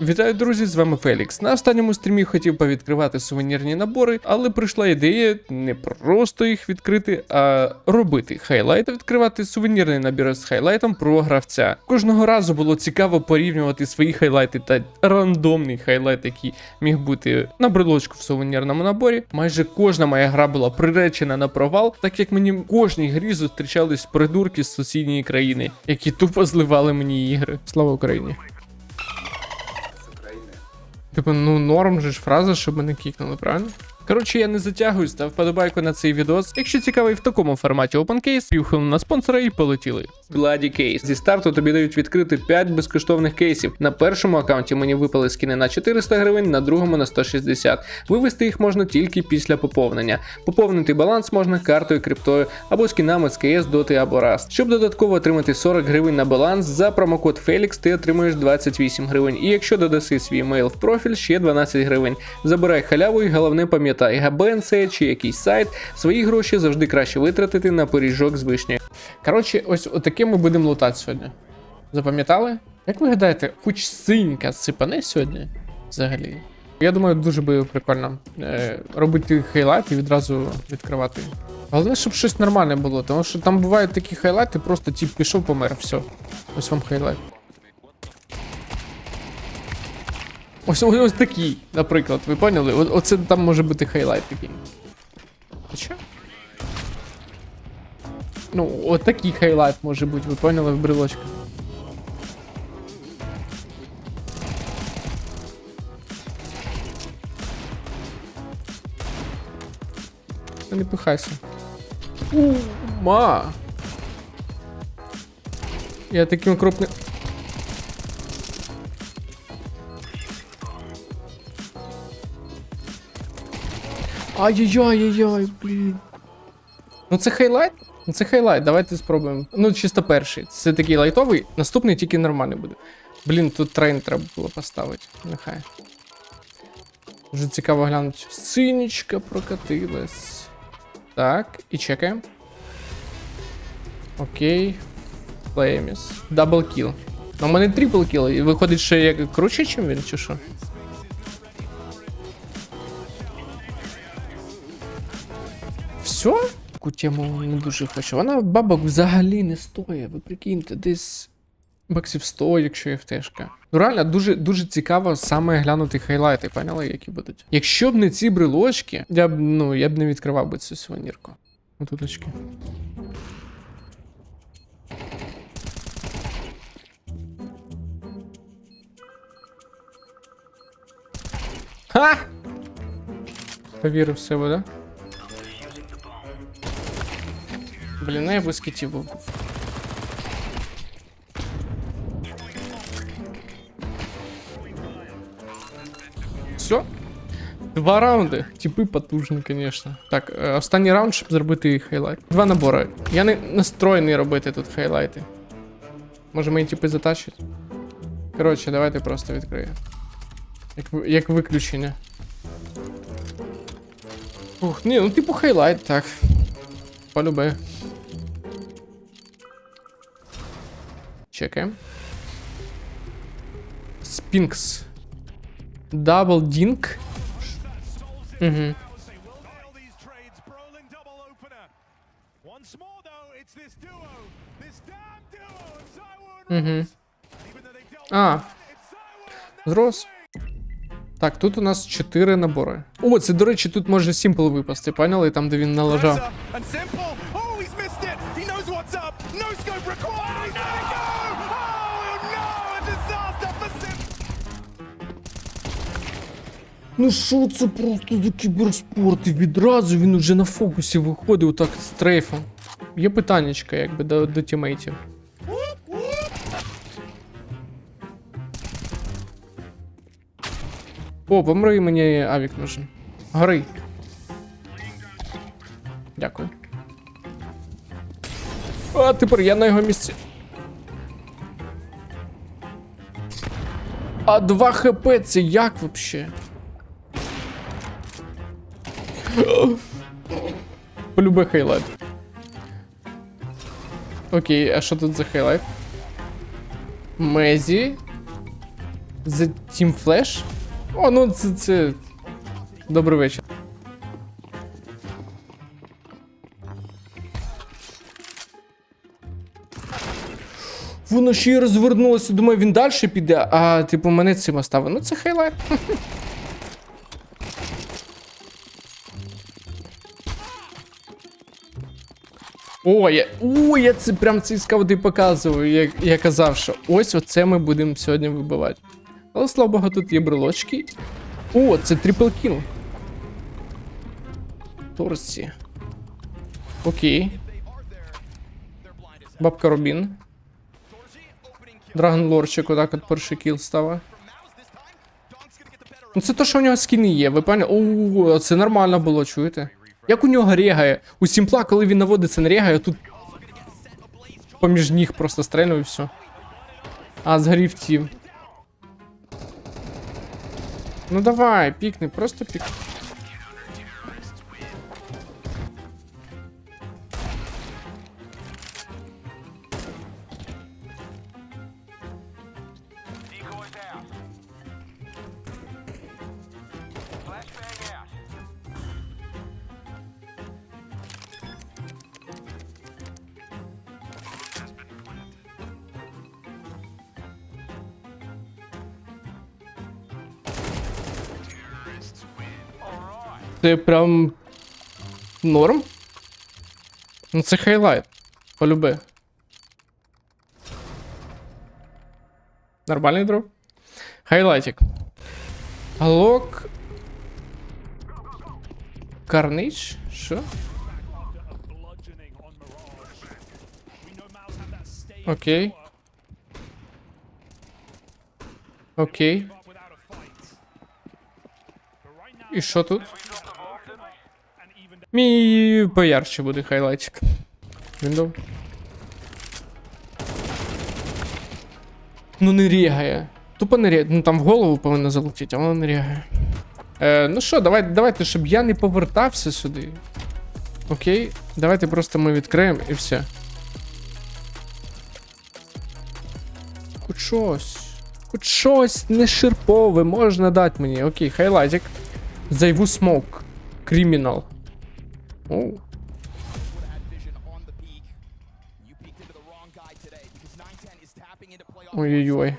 Вітаю, друзі! З вами Фелікс. На останньому стрімі хотів повідкривати сувенірні набори, але прийшла ідея не просто їх відкрити, а робити хайлайт, відкривати сувенірний набір з хайлайтом про гравця. Кожного разу було цікаво порівнювати свої хайлайти та рандомний хайлайт, який міг бути на брелочку в сувенірному наборі. Майже кожна моя гра була приречена на провал, так як мені в кожній грі зустрічались придурки з сусідньої країни, які тупо зливали мені ігри. Слава Україні! Типу, ну норм же ж фраза, щоб мене кікнули, правильно? Коротше, я не затягую, став вподобайку на цей відос. Якщо цікавий в такому форматі OpenCase, півхвилин на спонсора і полетіли. Gladdy Case. Зі старту тобі дають відкрити 5 безкоштовних кейсів. На першому аккаунті мені випали скини на 400 гривень, на другому на 160. Вивести їх можна тільки після поповнення. Поповнити баланс можна картою, криптою або скінами з КС, Доти або Rust. Щоб додатково отримати 40 гривень на баланс, за промокод Felix ти отримуєш 28 гривень. І якщо додаси свій емейл в профіль, ще 12 гривень. Забирай халяву і головне пам'ятай, ГБНЦ чи якийсь сайт, свої гроші завжди краще витратити на пиріжок з вишні. Коротше, ось отаке ми будемо лутати сьогодні. Запам'ятали? Як ви гадаєте, хоч синька сипане сьогодні взагалі? Я думаю, дуже би прикольно е, робити хайлайт і відразу відкривати. Головне, щоб щось нормальне було, тому що там бувають такі хайлайти, просто тип пішов, помер, все. Ось вам хайлайт. Ось, ось, ось такий, наприклад, ви поняли? О, оце там може бути хайлайт такий. Хоча? Ну, от такий хайлайт може бути, ви поняли в брелочках. Не пихайся. У, ма. Я таким крупним. Ай-яй-яй-яй, блін. Ну це хайлайт? Ну це хайлайт, давайте спробуємо. Ну, чисто перший. Це такий лайтовий, наступний тільки нормальний буде. Блін, тут трейн треба було поставити. Нехай. Дуже цікаво глянути. Синічка прокатилась. Так, і чекаємо. Окей. Флейміс. Дабл кіл. Ну, у мене трипл кіл. Виходить, що я круче, ніж він, чи що? Все? Таку тему не дуже хочу. Вона бабок взагалі не стоїть. Ви прикиньте, десь баксів 100, якщо є ФТшка. Ну реально дуже дуже цікаво саме глянути хайлайти, поняли, які будуть. Якщо б не ці брелочки, я б ну я б не відкривав би цю сувенірку. Отут очки. Ха! Повірив в себе, да? Блін, ну я без китів був. Все? Два раунди. Типи потужні, звісно. Так, е, останній раунд, щоб зробити хайлайт. Два набори. Я не настроєний робити тут хайлайти. Може мої типи затащать? Коротше, давайте просто відкриємо. Як, ви- як виключення. Ух, ні, ну типу хайлайт, так. Полюбе. Чекаємо. Спінкс. Дабл дінк. Угу. Nail these trades, Brolin double opener. Once more though, it's this duo, this damn duo of Cyward and Угу. Even though they dealt А, with it, it's Cyward on the зрос. Так, тут у нас 4 набори. О, це, до речі, тут може Сімпл випасти, поняли? Там, де він налажав. Ну що це просто за кіберспорт? І відразу він уже на фокусі виходить отак з трейфом. Є питаннячка, якби до, до тімейтів. О, помри мені авік нужен. Гори. Дякую. А, тепер я на його місці. А 2 хп це як вообще? Полюби хайлайт. Окей, а що тут за хайлайт? Мезі. The Team Flash? О, ну це. це... Добрий вечір. Воно ще й розвернулося, думаю, він далі піде, а типу мене цим оставив. Ну це хайлайт. О, я, о, я це прям цей скаути показував. Я, я казав, що ось оце ми будемо сьогодні вибивати. Але слава Богу, тут є брелочки. О, це трипл кіл. Торсі. Окей. Бабка Робін. Драгон Лорчик, отак от перший кіл ставить. Ну це то, що у нього скіни є, ви пані. О, це нормально було, чуєте? Як у нього регає? У Сімпла, коли він наводиться на регає, тут поміж ніг просто стрельнув і все. А, згорів тім. Ну давай, пікни, просто пік. Це прям норм. Ну це хайлайт. Полюби. Нормальний дроп. Хайлайтик. Лок. Карнич? Що? Окей. Окей. І що тут? Мій поярче буде хайлайтик. Віндов. Ну не рігає. Тупо не рігає. Ну там в голову повинно залетіти, а воно не рігає. Е, ну що, давай, давайте, щоб я не повертався сюди. Окей, давайте просто ми відкриємо і все. Хоч щось. Хоч щось не ширпове можна дати мені. Окей, хайлайтик. Зайву смок. Кримінал. Oh. Oh, yeah.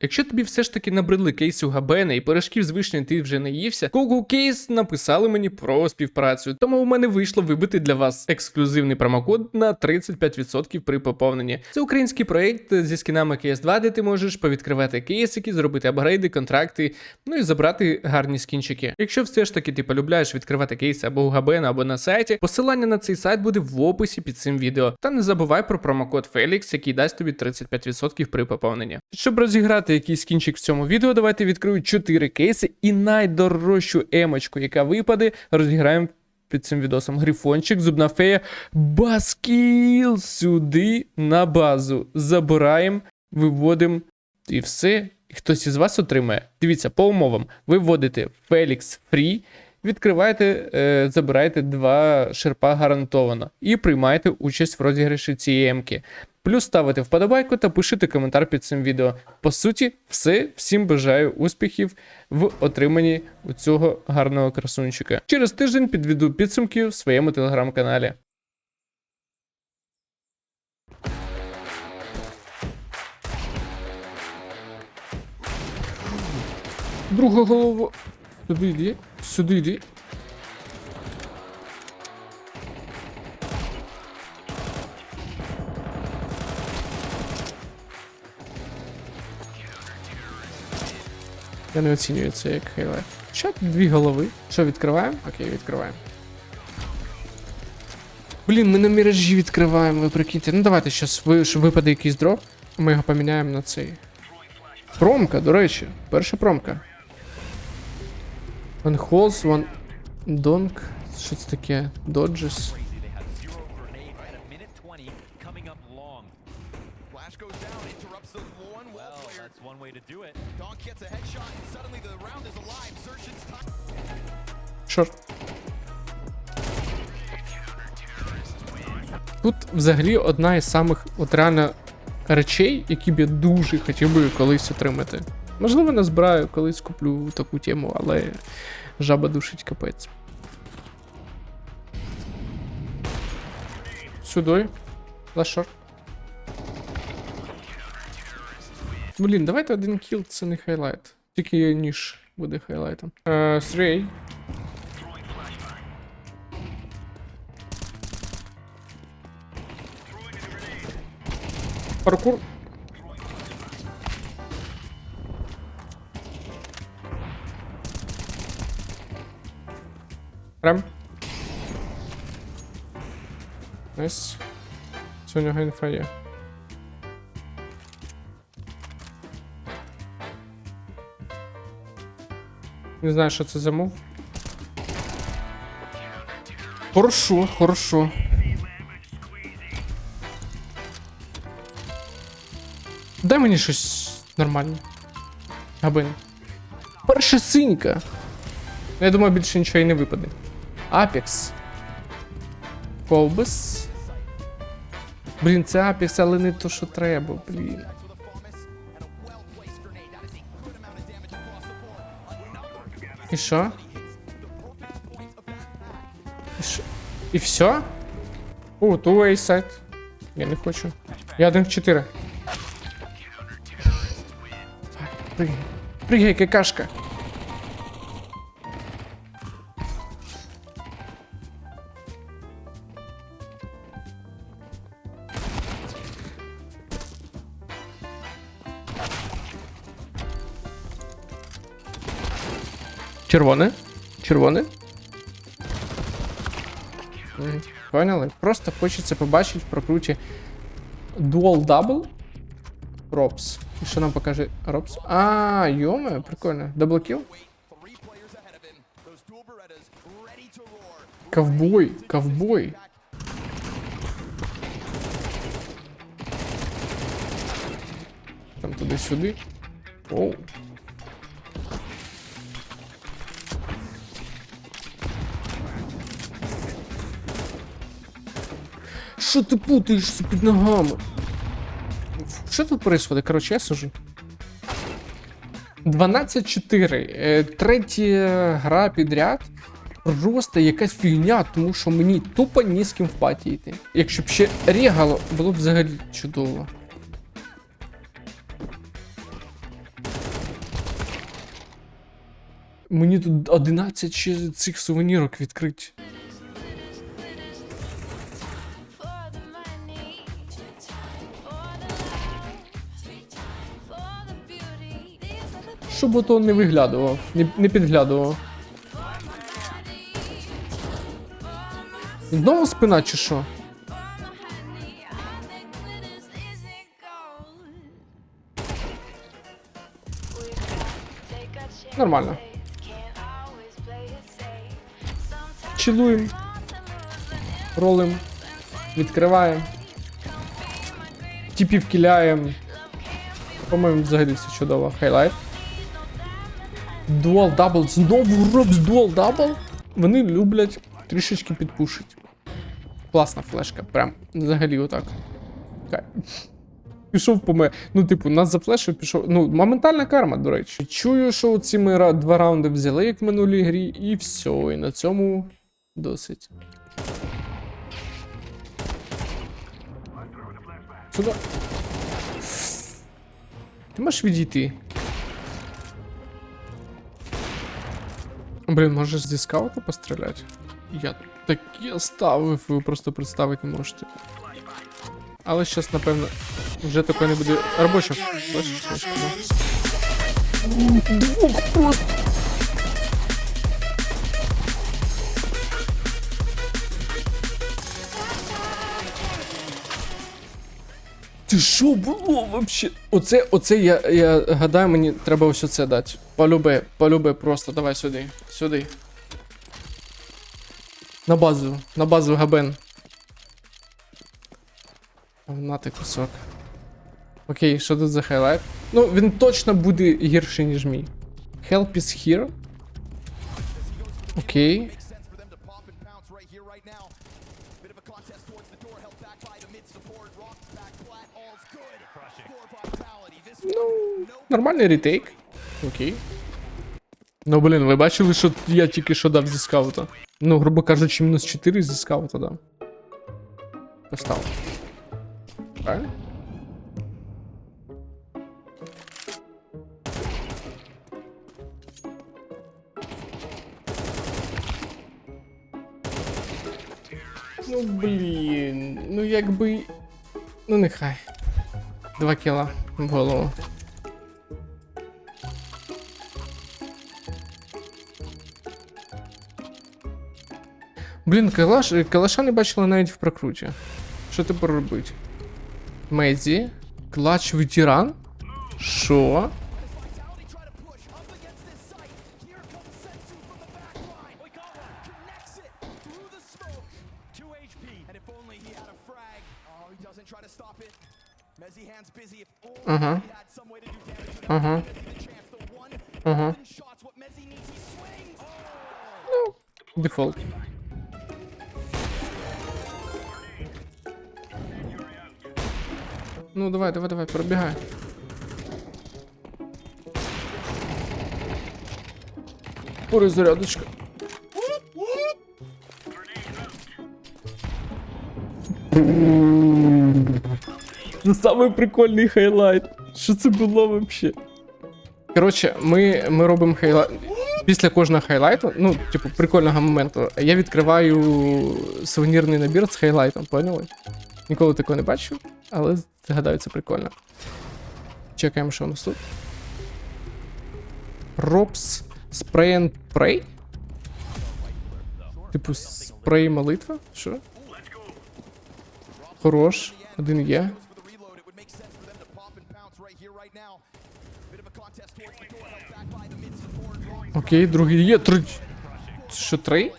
Якщо тобі все ж таки набридли у Габена і пирожків з вишнею ти вже не ївся, Google Case написали мені про співпрацю, тому у мене вийшло вибити для вас ексклюзивний промокод на 35% при поповненні. Це український проект зі скінами CS2, де ти можеш повідкривати кейсики, зробити апгрейди, контракти, ну і забрати гарні скінчики. Якщо все ж таки ти полюбляєш відкривати кейси або у Габена, або на сайті, посилання на цей сайт буде в описі під цим відео. Та не забувай про промокод Felix, який дасть тобі 35% при поповненні. Щоб розіграти якийсь скінчик в цьому відео, давайте відкрию 4 кейси і найдорожчу емочку, яка випаде, розіграємо під цим відосом. Грифончик, зубна фея, баскіл сюди на базу. Забираємо, виводимо і все. Хтось із вас отримає. Дивіться, по умовам, ви вводите Felix Free, відкриваєте, е, забираєте два шерпа гарантовано і приймаєте участь в розіграші цієї емки. Плюс ставите вподобайку та пишите коментар під цим відео. По суті, все. Всім бажаю успіхів в отриманні у цього гарного красунчика. Через тиждень підведу підсумки в своєму телеграм-каналі. Друга голова. Сюди йди. Сюди йди. Я не оцінюю це як хайлайт. Що тут дві голови? Що, відкриваємо? Окей, відкриваємо. Блін, ми на міражі відкриваємо, ви прикиньте. Ну давайте щас ви, випаде якийсь дроп. Ми його поміняємо на цей. Промка, до речі. Перша промка. One Holes, one Donk. Що це таке? Dodges. Шорт. Тут взагалі одна із самих от реально речей, які б я дуже хотів би колись отримати. Можливо, назбираю, колись куплю таку тему, але жаба душить капець. Сюди. Лашор. Блін, давайте один кіл, це не хайлайт. Тільки ніж буде хайлайтом. Е, 3A. Паркур. Прям. Найс. Це у нього інфа є. Не знаю, що це за мув. Хорошо, хорошо. Мені щось нормальне. Габин. Перша синька. Я думаю, більше нічого і не випаде. Апекс. Ковбас. Блін, це Апекс, але не то, що треба, блін. І що? І що? І все? О, сайт. Я не хочу. Я 1 в 4. Пригай. Пригай, какашка. Червоне. Червоне. Поняли? Просто хочеться побачити в прокруті Dual Double Робс. І що нам покаже Робс? А, йоме, прикольно. Даблкіл? Ковбой, ковбой. Там туди-сюди. Оу. Що ти путаєшся під ногами? Що тут происходит? Короче, я сужу. 12-4. Е, Третя гра підряд. Просто якась фігня, тому що мені тупо ні з ким в йти. Якщо б ще регало, було б взагалі чудово. Мені тут 11 ще цих сувенірок відкрити. Щоб ото не виглядував, не, не підглядував. Знову спина чи що? Нормально. Чилуємо, ролим, відкриваємо. Тіпів кіляємо. По-моєму, взагалі все чудово. Хайлайт. Дуал дабл. Знову робс дуал дабл. Вони люблять трішечки підпушить. Класна флешка. Прям взагалі отак. Пішов по мене. Ну, типу, нас за зафлешив, пішов. Ну, моментальна карма, до речі. Чую, що ці ми два раунди взяли, як в минулій грі, і все. І на цьому досить. Сюди. Ти можеш відійти? Блін, можеш зі скаута постріляти? Я таке ставив, ви просто представити не можете. Але зараз, напевно, вже такої не буде флешка. Двох просто. Ти що було вообще? Оце, оце я, я гадаю, мені треба ось оце дати. Полюбе, полюбе просто. Давай сюди. Сюди. На базу, на базу габен. На ти кусок. Окей, що тут за хайлайт? Ну, він точно буде гірший, ніж мій. Help is here. Окей. Нормальний ретейк. Окей. Ну, блін, ви бачили, що я тільки що дав зі скаута? Ну, грубо кажучи, мінус 4 зі скаута дав. Постав. Правильно? Ну, блін, ну якби. Ну нехай. Два кіла в голову. Блін, калаш, калаша не бачила навіть в прокруті. Що тепер робити? Мезі. Клач ветеран? Що? Ну, давай, давай, давай, пробігай. Перезарядочка. Це самий прикольний хайлайт. Що це було вообще? Коротше, ми, ми робимо хайлайт. Після кожного хайлайту, ну, типу, прикольного моменту, я відкриваю сувенірний набір з хайлайтом, поняли? Ніколи такого не бачив, але гадаю, це прикольно. Чекаємо, що у нас тут. Ропс Spray and Pray? Типу спрей молитва? Що? Хорош. Один є. Окей, другий є. Три. Що, три?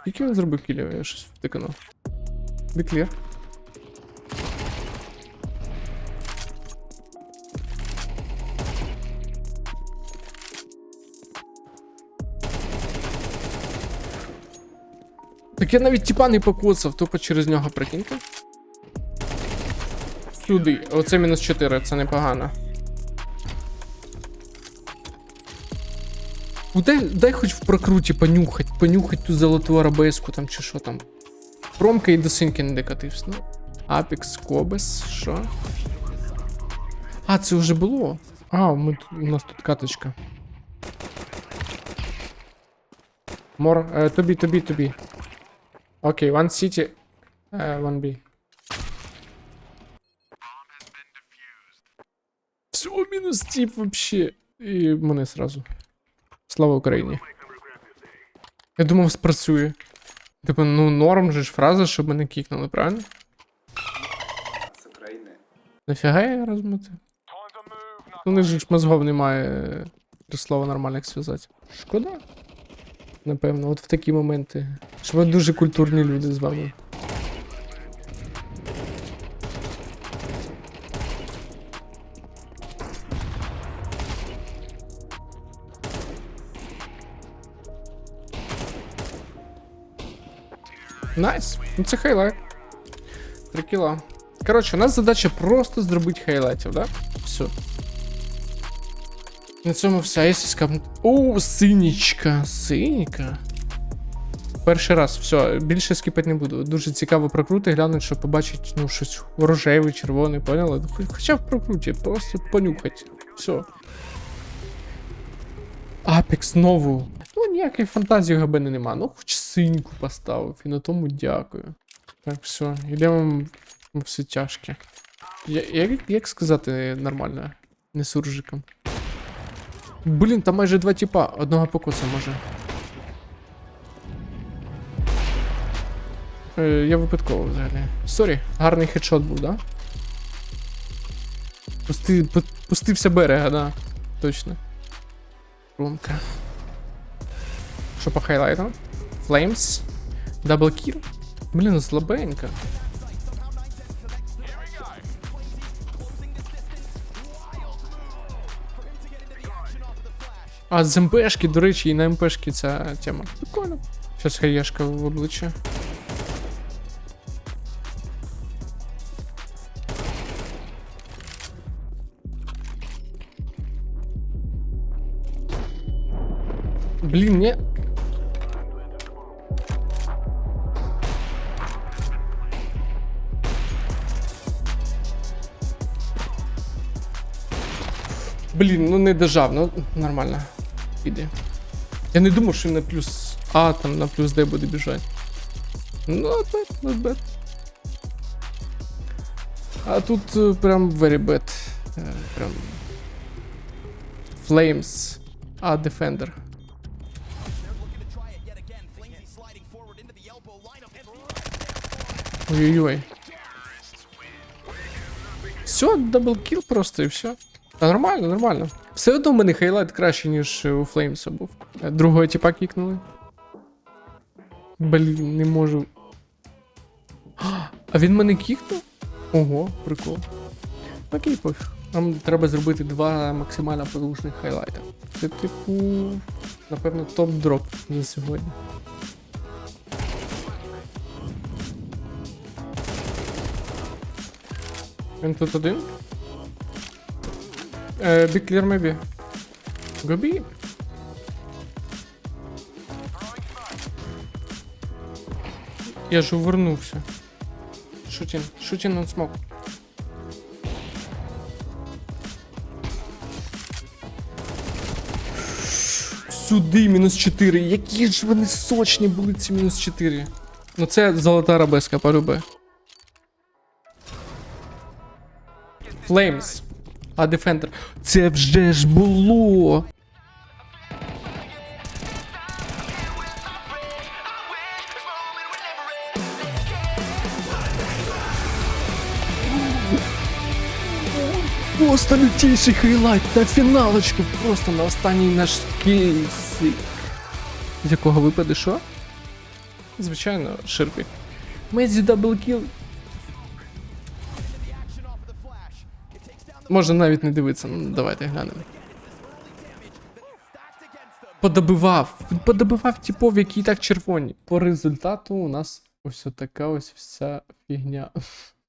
Скільки він зробив кілів? Я щось втиканув. Деклір. Так я навіть тіпа не покоцав, тупо через нього прикиньте. Сюди. Оце мінус 4, це непогано. Дай, дай хоч в прокруті понюхать, понюхать ту золоту арабеску там чи що там. Промка і до синьки не докатився. Ну. Апекс, Кобес, що? А, це вже було. А, ми, у нас тут каточка. Мор, е, тобі, тобі, тобі. Окей, one city, е, one B. Все, мінус тип вообще. І мене сразу. Слава Україні. Я думав, спрацює. Типу, ну норм же ж фраза, щоб мене кікнули, правильно? З України. Нафіга я? Time to них ж мозгов немає е, три слова нормально як зв'язати. Шкода. Напевно, от в такі моменти. Що ви дуже культурні люди з вами. Найс. Ну це хайлайт. Три кіла. Коротше, у нас задача просто зробити хайлайтів, да? Все. На цьому все. Є скам... О, синічка. Синіка. Перший раз, все, більше скіпати не буду. Дуже цікаво прокрути, глянути, щоб побачити, ну, щось рожеве, червоне, поняли? Хоча в прокруті, просто понюхать. Все. Апекс нову. Ну, ніякої фантазії у Габени нема. Ну, хоч синьку поставив, і на тому дякую. Так, все, йдемо все тяжке. Я, як, як сказати нормально? Не суржиком. Блін, там майже два тіпа, одного покоса може. Е, я випадково взагалі. Сорі, гарний хедшот був, да? Пусти, пу- пустився берега, да. Точно. Румка. Що по хайлайтам? Flames. Даблкір. Блін, слабенько. А з МПшки, до речі, і на МПшки ця тема. Прикольно. Щас хаєшка в обличчя. Блін, ні. Блін, ну не дожав, ну нормально. Піде. Я не думав, що на плюс А там на плюс Д буде біжати. Not bad, not bad. А тут е, прям very bad. Е, Прям. Flames. А Defender. Ой-ой-ой. Все, даблкіл просто і все. Та нормально, нормально. Все одно в мене хайлайт краще, ніж у Флеймса був. Другого типа кікнули. Блін, не можу. А він мене кікнув? Ого, прикол. Окей, пофіг. Нам треба зробити два максимально потужних хайлайта. Це типу. Напевно, топ-дроп за сьогодні. Він тут один. Е, Be clear maybe. Go B. Я ж увернувся. Шутін, шутін on smoke. Сюди мінус 4. Які ж вони сочні були ці мінус 4. Ну це золота рабеска, полюбе. Flames. А Defender. Це вже ж було. Просто лютейший хайлайт на фіналочку, просто на останній наш кейсик. З якого випаде що? Звичайно, ширпі. Мезі даблкіл. Можна навіть не дивитися, ну давайте глянемо. Подобивав. Він подобивав типов, які і так червоні. По результату у нас ось така ось вся фігня.